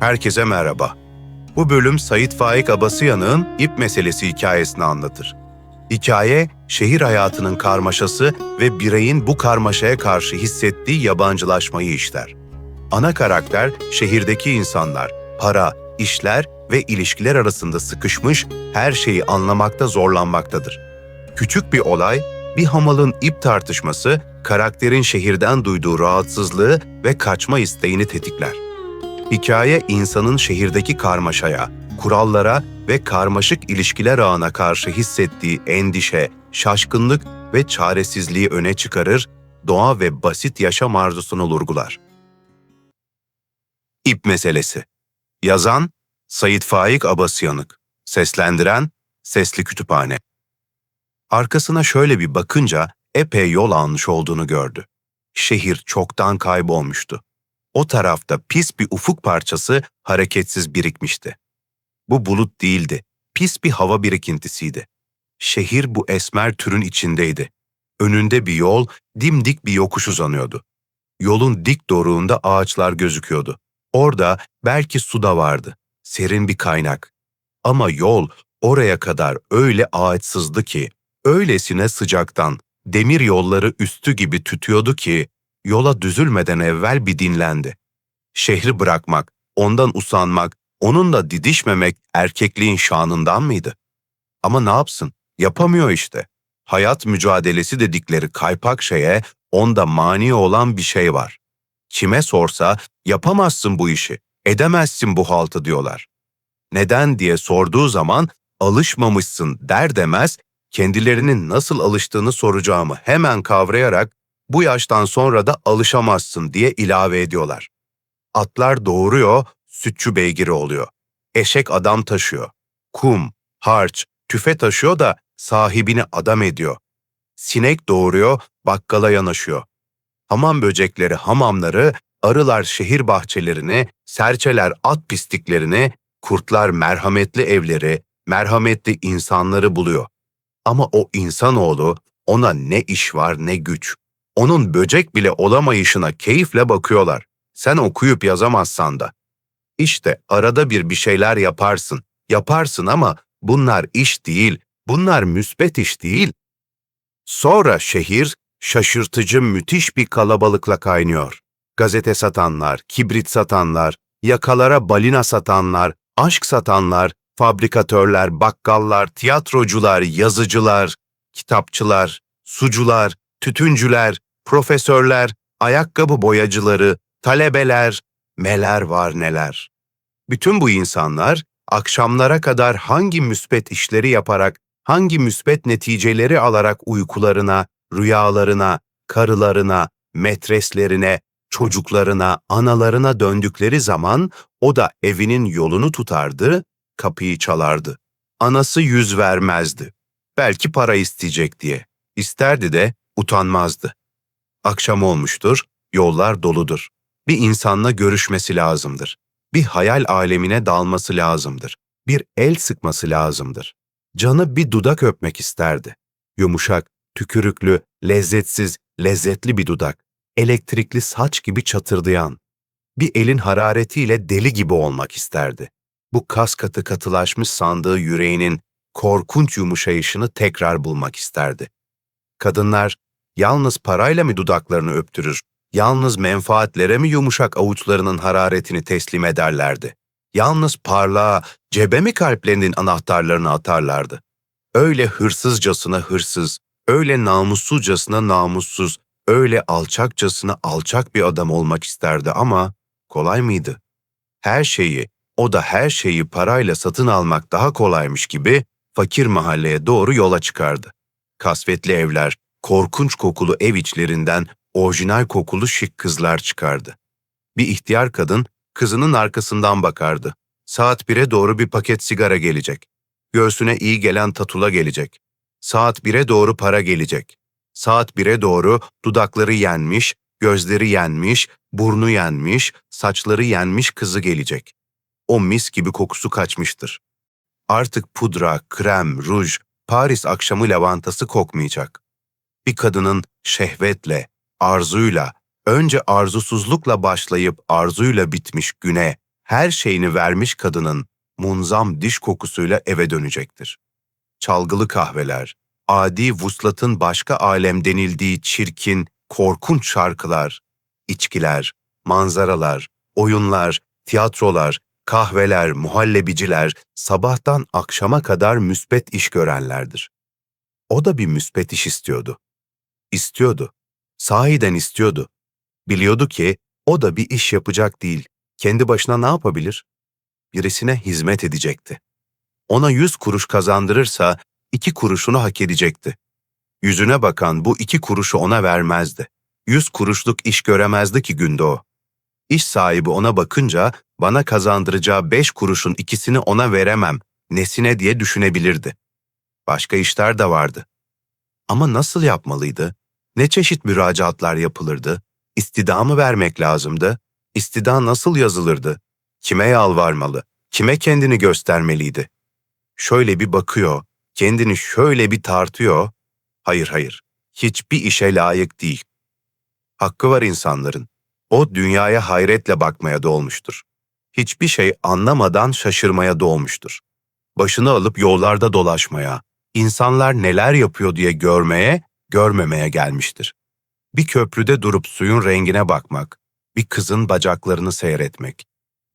Herkese merhaba. Bu bölüm Sait Faik Abasıyanık'ın ip meselesi hikayesini anlatır. Hikaye, şehir hayatının karmaşası ve bireyin bu karmaşaya karşı hissettiği yabancılaşmayı işler. Ana karakter, şehirdeki insanlar, para, işler ve ilişkiler arasında sıkışmış, her şeyi anlamakta zorlanmaktadır. Küçük bir olay, bir hamalın ip tartışması, karakterin şehirden duyduğu rahatsızlığı ve kaçma isteğini tetikler. Hikaye insanın şehirdeki karmaşaya, kurallara ve karmaşık ilişkiler ağına karşı hissettiği endişe, şaşkınlık ve çaresizliği öne çıkarır, doğa ve basit yaşam arzusunu vurgular. İp meselesi. Yazan Sayit Faik Abasıyanık. Seslendiren Sesli Kütüphane. Arkasına şöyle bir bakınca epey yol almış olduğunu gördü. Şehir çoktan kaybolmuştu. O tarafta pis bir ufuk parçası hareketsiz birikmişti. Bu bulut değildi, pis bir hava birikintisiydi. Şehir bu esmer türün içindeydi. Önünde bir yol, dimdik bir yokuş uzanıyordu. Yolun dik doruğunda ağaçlar gözüküyordu. Orada belki su da vardı, serin bir kaynak. Ama yol oraya kadar öyle ağaçsızdı ki, öylesine sıcaktan, demir yolları üstü gibi tütüyordu ki, yola düzülmeden evvel bir dinlendi. Şehri bırakmak, ondan usanmak, onunla didişmemek erkekliğin şanından mıydı? Ama ne yapsın? Yapamıyor işte. Hayat mücadelesi dedikleri kaypak şeye onda mani olan bir şey var. Kime sorsa yapamazsın bu işi, edemezsin bu haltı diyorlar. Neden diye sorduğu zaman alışmamışsın der demez kendilerinin nasıl alıştığını soracağımı hemen kavrayarak bu yaştan sonra da alışamazsın diye ilave ediyorlar. Atlar doğuruyor, sütçü beygiri oluyor. Eşek adam taşıyor. Kum, harç, tüfe taşıyor da sahibini adam ediyor. Sinek doğuruyor, bakkala yanaşıyor. Hamam böcekleri hamamları, arılar şehir bahçelerini, serçeler at pisliklerini, kurtlar merhametli evleri, merhametli insanları buluyor. Ama o insanoğlu ona ne iş var ne güç. Onun böcek bile olamayışına keyifle bakıyorlar. Sen okuyup yazamazsan da. İşte arada bir bir şeyler yaparsın. Yaparsın ama bunlar iş değil, bunlar müspet iş değil. Sonra şehir şaşırtıcı müthiş bir kalabalıkla kaynıyor. Gazete satanlar, kibrit satanlar, yakalara balina satanlar, aşk satanlar, fabrikatörler, bakkallar, tiyatrocular, yazıcılar, kitapçılar, sucular, tütüncüler, profesörler, ayakkabı boyacıları, talebeler, meler var neler. Bütün bu insanlar akşamlara kadar hangi müspet işleri yaparak, hangi müspet neticeleri alarak uykularına, rüyalarına, karılarına, metreslerine, çocuklarına, analarına döndükleri zaman o da evinin yolunu tutardı, kapıyı çalardı. Anası yüz vermezdi. Belki para isteyecek diye. İsterdi de utanmazdı. Akşam olmuştur, yollar doludur. Bir insanla görüşmesi lazımdır. Bir hayal alemine dalması lazımdır. Bir el sıkması lazımdır. Canı bir dudak öpmek isterdi. Yumuşak, tükürüklü, lezzetsiz, lezzetli bir dudak. Elektrikli saç gibi çatırdayan. Bir elin hararetiyle deli gibi olmak isterdi. Bu kas katı katılaşmış sandığı yüreğinin korkunç yumuşayışını tekrar bulmak isterdi. Kadınlar yalnız parayla mı dudaklarını öptürür, yalnız menfaatlere mi yumuşak avuçlarının hararetini teslim ederlerdi? Yalnız parlağa, cebe mi kalplerinin anahtarlarını atarlardı? Öyle hırsızcasına hırsız, öyle namussuzcasına namussuz, öyle alçakçasına alçak bir adam olmak isterdi ama kolay mıydı? Her şeyi, o da her şeyi parayla satın almak daha kolaymış gibi fakir mahalleye doğru yola çıkardı. Kasvetli evler, korkunç kokulu ev içlerinden orijinal kokulu şık kızlar çıkardı. Bir ihtiyar kadın kızının arkasından bakardı. Saat bire doğru bir paket sigara gelecek. Göğsüne iyi gelen tatula gelecek. Saat bire doğru para gelecek. Saat bire doğru dudakları yenmiş, gözleri yenmiş, burnu yenmiş, saçları yenmiş kızı gelecek. O mis gibi kokusu kaçmıştır. Artık pudra, krem, ruj, Paris akşamı lavantası kokmayacak. Bir kadının şehvetle, arzuyla, önce arzusuzlukla başlayıp arzuyla bitmiş güne, her şeyini vermiş kadının munzam diş kokusuyla eve dönecektir. Çalgılı kahveler, adi vuslatın başka alem denildiği çirkin, korkunç şarkılar, içkiler, manzaralar, oyunlar, tiyatrolar, kahveler, muhallebiciler sabahtan akşama kadar müspet iş görenlerdir. O da bir müspet iş istiyordu. İstiyordu. Sahiden istiyordu. Biliyordu ki o da bir iş yapacak değil. Kendi başına ne yapabilir? Birisine hizmet edecekti. Ona yüz kuruş kazandırırsa iki kuruşunu hak edecekti. Yüzüne bakan bu iki kuruşu ona vermezdi. Yüz kuruşluk iş göremezdi ki günde o. İş sahibi ona bakınca bana kazandıracağı beş kuruşun ikisini ona veremem, nesine diye düşünebilirdi. Başka işler de vardı. Ama nasıl yapmalıydı? Ne çeşit müracaatlar yapılırdı? İstida mı vermek lazımdı? İstida nasıl yazılırdı? Kime yalvarmalı? Kime kendini göstermeliydi? Şöyle bir bakıyor, kendini şöyle bir tartıyor. Hayır hayır, hiçbir işe layık değil. Hakkı var insanların. O dünyaya hayretle bakmaya doğmuştur. Hiçbir şey anlamadan şaşırmaya doğmuştur. Başını alıp yollarda dolaşmaya, insanlar neler yapıyor diye görmeye, görmemeye gelmiştir. Bir köprüde durup suyun rengine bakmak, bir kızın bacaklarını seyretmek.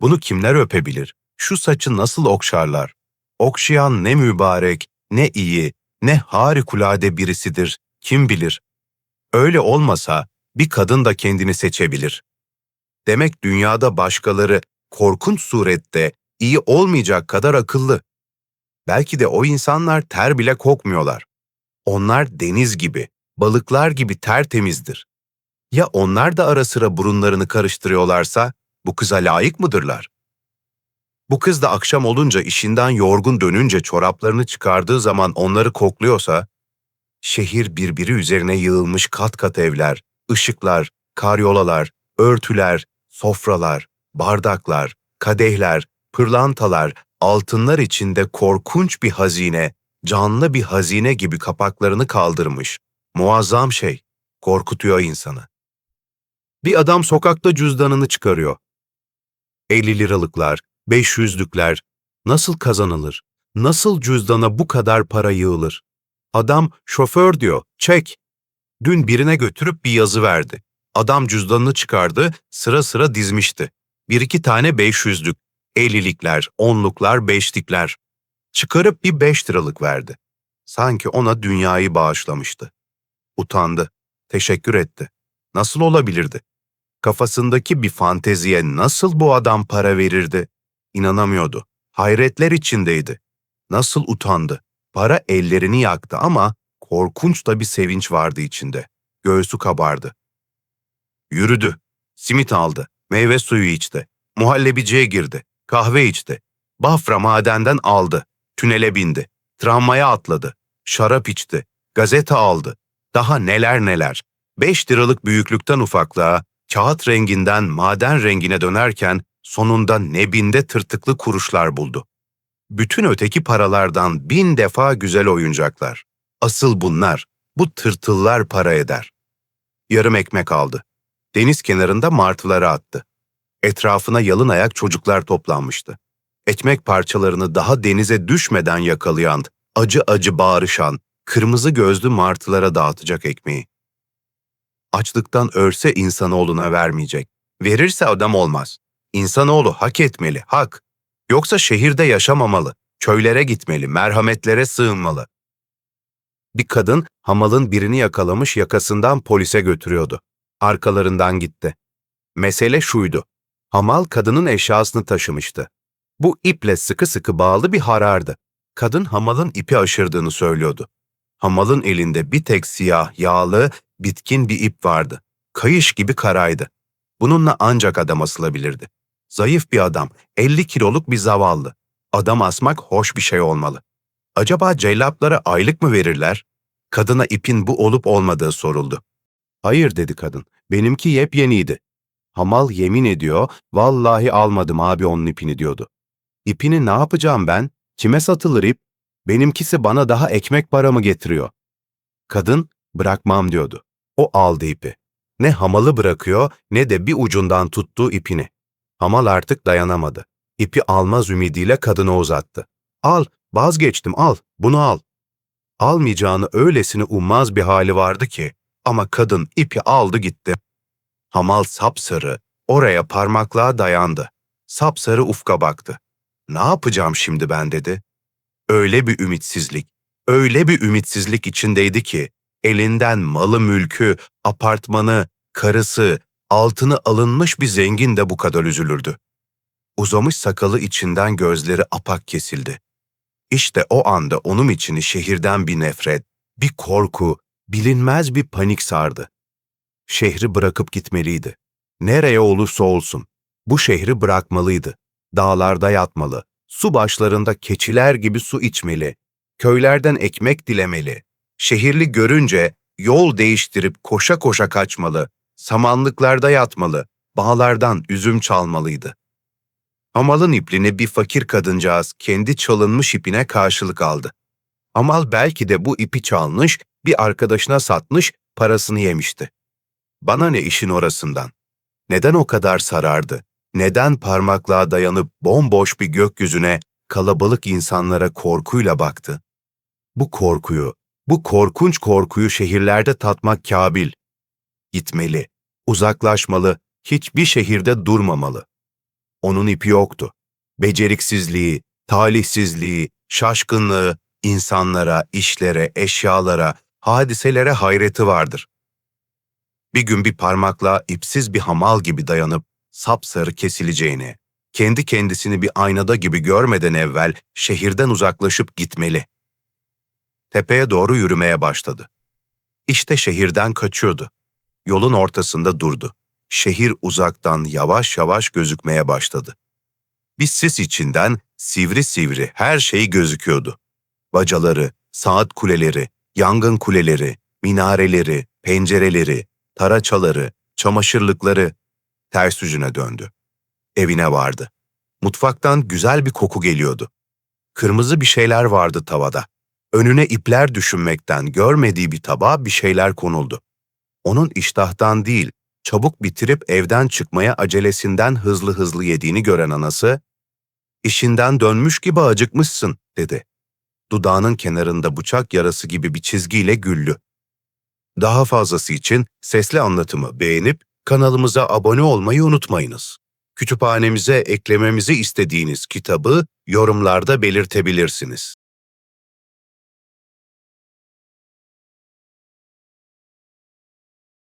Bunu kimler öpebilir? Şu saçı nasıl okşarlar? Okşayan ne mübarek, ne iyi, ne harikulade birisidir, kim bilir? Öyle olmasa bir kadın da kendini seçebilir. Demek dünyada başkaları korkunç surette iyi olmayacak kadar akıllı. Belki de o insanlar ter bile kokmuyorlar. Onlar deniz gibi, balıklar gibi tertemizdir. Ya onlar da ara sıra burunlarını karıştırıyorlarsa bu kıza layık mıdırlar? Bu kız da akşam olunca işinden yorgun dönünce çoraplarını çıkardığı zaman onları kokluyorsa, şehir birbiri üzerine yığılmış kat kat evler, ışıklar, karyolalar, örtüler, sofralar, bardaklar, kadehler, pırlantalar, altınlar içinde korkunç bir hazine, canlı bir hazine gibi kapaklarını kaldırmış. Muazzam şey, korkutuyor insanı. Bir adam sokakta cüzdanını çıkarıyor. 50 liralıklar, 500'lükler nasıl kazanılır? Nasıl cüzdana bu kadar para yığılır? Adam şoför diyor, çek. Dün birine götürüp bir yazı verdi. Adam cüzdanını çıkardı, sıra sıra dizmişti. Bir iki tane beş yüzlük, ellilikler, onluklar, beşlikler. Çıkarıp bir beş liralık verdi. Sanki ona dünyayı bağışlamıştı. Utandı, teşekkür etti. Nasıl olabilirdi? Kafasındaki bir fanteziye nasıl bu adam para verirdi? İnanamıyordu. Hayretler içindeydi. Nasıl utandı? Para ellerini yaktı ama korkunç da bir sevinç vardı içinde. Göğsü kabardı. Yürüdü. Simit aldı. Meyve suyu içti. Muhallebiciye girdi. Kahve içti. Bafra madenden aldı. Tünele bindi. Tramvaya atladı. Şarap içti. Gazete aldı. Daha neler neler. Beş liralık büyüklükten ufaklığa, kağıt renginden maden rengine dönerken sonunda nebinde tırtıklı kuruşlar buldu. Bütün öteki paralardan bin defa güzel oyuncaklar. Asıl bunlar, bu tırtıllar para eder. Yarım ekmek aldı. Deniz kenarında martılara attı. Etrafına yalın ayak çocuklar toplanmıştı. Ekmek parçalarını daha denize düşmeden yakalayan, acı acı bağırışan, kırmızı gözlü martılara dağıtacak ekmeği. Açlıktan ölse insanoğluna vermeyecek. Verirse adam olmaz. İnsanoğlu hak etmeli, hak. Yoksa şehirde yaşamamalı, köylere gitmeli, merhametlere sığınmalı. Bir kadın hamalın birini yakalamış yakasından polise götürüyordu. Arkalarından gitti. Mesele şuydu. Hamal kadının eşyasını taşımıştı. Bu iple sıkı sıkı bağlı bir harardı. Kadın hamalın ipi aşırdığını söylüyordu. Hamalın elinde bir tek siyah, yağlı, bitkin bir ip vardı. Kayış gibi karaydı. Bununla ancak adam asılabilirdi. Zayıf bir adam, 50 kiloluk bir zavallı. Adam asmak hoş bir şey olmalı. Acaba cellaplara aylık mı verirler? Kadına ipin bu olup olmadığı soruldu. Hayır dedi kadın, benimki yepyeniydi. Hamal yemin ediyor, vallahi almadım abi onun ipini diyordu. İpini ne yapacağım ben? Kime satılır ip? Benimkisi bana daha ekmek paramı getiriyor. Kadın, bırakmam diyordu. O aldı ipi. Ne hamalı bırakıyor ne de bir ucundan tuttuğu ipini. Hamal artık dayanamadı. İpi almaz ümidiyle kadına uzattı. Al, vazgeçtim al, bunu al. Almayacağını öylesine ummaz bir hali vardı ki ama kadın ipi aldı gitti. Hamal sapsarı oraya parmaklığa dayandı. Sapsarı ufka baktı. Ne yapacağım şimdi ben dedi. Öyle bir ümitsizlik, öyle bir ümitsizlik içindeydi ki elinden malı mülkü, apartmanı, karısı, altını alınmış bir zengin de bu kadar üzülürdü. Uzamış sakalı içinden gözleri apak kesildi. İşte o anda onun içini şehirden bir nefret, bir korku, bilinmez bir panik sardı. Şehri bırakıp gitmeliydi. Nereye olursa olsun. Bu şehri bırakmalıydı. Dağlarda yatmalı, su başlarında keçiler gibi su içmeli, köylerden ekmek dilemeli. Şehirli görünce yol değiştirip koşa koşa kaçmalı, samanlıklarda yatmalı, bağlardan üzüm çalmalıydı. Hamalın iplini bir fakir kadıncağız kendi çalınmış ipine karşılık aldı. Hamal belki de bu ipi çalmış, bir arkadaşına satmış, parasını yemişti. Bana ne işin orasından? Neden o kadar sarardı? Neden parmaklığa dayanıp bomboş bir gökyüzüne, kalabalık insanlara korkuyla baktı? Bu korkuyu, bu korkunç korkuyu şehirlerde tatmak kabil. Gitmeli, uzaklaşmalı, hiçbir şehirde durmamalı. Onun ipi yoktu. Beceriksizliği, talihsizliği, şaşkınlığı, insanlara, işlere, eşyalara, hadiselere hayreti vardır. Bir gün bir parmakla ipsiz bir hamal gibi dayanıp sapsarı kesileceğini, kendi kendisini bir aynada gibi görmeden evvel şehirden uzaklaşıp gitmeli. Tepeye doğru yürümeye başladı. İşte şehirden kaçıyordu. Yolun ortasında durdu. Şehir uzaktan yavaş yavaş gözükmeye başladı. Bir sis içinden sivri sivri her şey gözüküyordu. Bacaları, saat kuleleri, yangın kuleleri, minareleri, pencereleri, taraçaları, çamaşırlıkları ters yüzüne döndü. Evine vardı. Mutfaktan güzel bir koku geliyordu. Kırmızı bir şeyler vardı tavada. Önüne ipler düşünmekten görmediği bir tabağa bir şeyler konuldu. Onun iştahtan değil, çabuk bitirip evden çıkmaya acelesinden hızlı hızlı yediğini gören anası, "İşinden dönmüş gibi acıkmışsın." dedi. Dudağının kenarında bıçak yarası gibi bir çizgiyle güldü. Daha fazlası için sesli anlatımı beğenip kanalımıza abone olmayı unutmayınız. Kütüphanemize eklememizi istediğiniz kitabı yorumlarda belirtebilirsiniz.